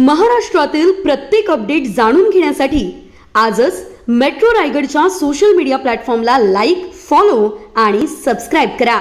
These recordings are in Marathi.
महाराष्ट्रातील प्रत्येक अपडेट जाणून घेण्यासाठी आजच मेट्रो रायगडच्या सोशल मीडिया प्लॅटफॉर्मला लाईक फॉलो आणि सबस्क्राईब करा.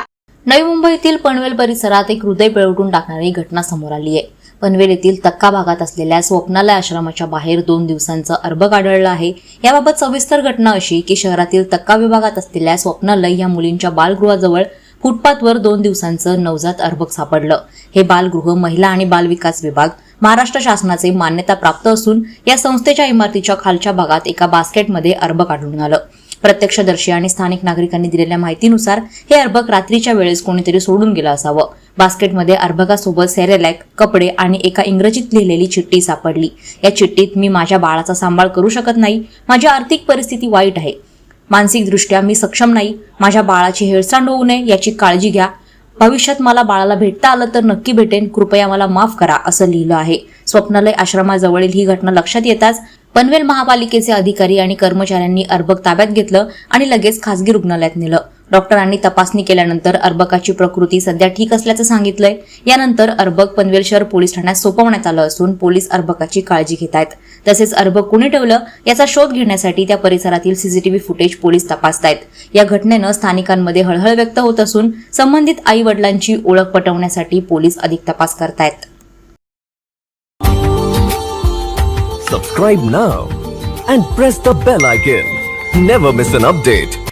नवी मुंबईतील पनवेल परिसरात एक हृदय पिळवटून टाकणारी घटना समोर आली आहे. पनवेल येथील तक्का भागात असलेल्या स्वप्नालय आश्रमाच्या बाहेर दोन दिवसांचं अर्भक आढळलं आहे. याबाबत सविस्तर घटना अशी की शहरातील तक्का विभागात असलेल्या स्वप्नालय या मुलींच्या बालगृहाजवळ फुटपाथवर दोन दिवसांचं नवजात अर्भक सापडलं. हे बालगृह महिला आणि बालविकास विभाग महाराष्ट्र शासनाचे मान्यता प्राप्त असून या संस्थेच्या इमारतीच्या खालच्या भागात एका बास्केटमध्ये अर्भक आढळून आलं. प्रत्यक्षदर्शी आणि स्थानिक नागरिकांनी दिलेल्या माहितीनुसार हे अर्भक रात्रीच्या वेळेस कोणीतरी सोडून गेलं असावं. बास्केटमध्ये अर्भकासोबत सेरेलॅक कपडे आणि एका इंग्रजीत लिहिलेली चिठ्ठी सापडली. या चिठ्ठीत मी माझ्या बाळाचा सांभाळ करू शकत नाही माझी आर्थिक परिस्थिती वाईट आहे. मानसिकदृष्ट्या मी सक्षम नाही माझ्या बाळाची हेळसांड होऊ नये याची काळजी घ्या भविष्यात मला बाळाला भेटता आलं तर नक्की भेटेन कृपया मला माफ करा असं लिहिलं आहे. स्वप्नालय आश्रमाजवळील ही घटना लक्षात येताच पनवेल महापालिकेचे अधिकारी आणि कर्मचाऱ्यांनी अर्भक ताब्यात घेतलं आणि लगेच खासगी रुग्णालयात नेलं. डॉक्टरांनी तपासणी केल्यानंतर अर्भकाची प्रकृती सध्या ठीक असल्याचं सांगितलंय यानंतर अर्भक पनवेल शहर पोलीस ठाण्यात सोपवण्यात आलं असून पोलीस अर्भकाची काळजी घेत आहेत तसेच अर्भक कुणी ठेवलं याचा शोध घेण्यासाठी त्या परिसरातील सीसीटीव्ही फुटेज पोलीस तपासतायत या घटनेनं स्थानिकांमध्ये हळहळ व्यक्त होत असून संबंधित आई वडिलांची ओळख पटवण्यासाठी पोलीस अधिक तपास करतायत Subscribe now and press the bell icon. Never miss an update.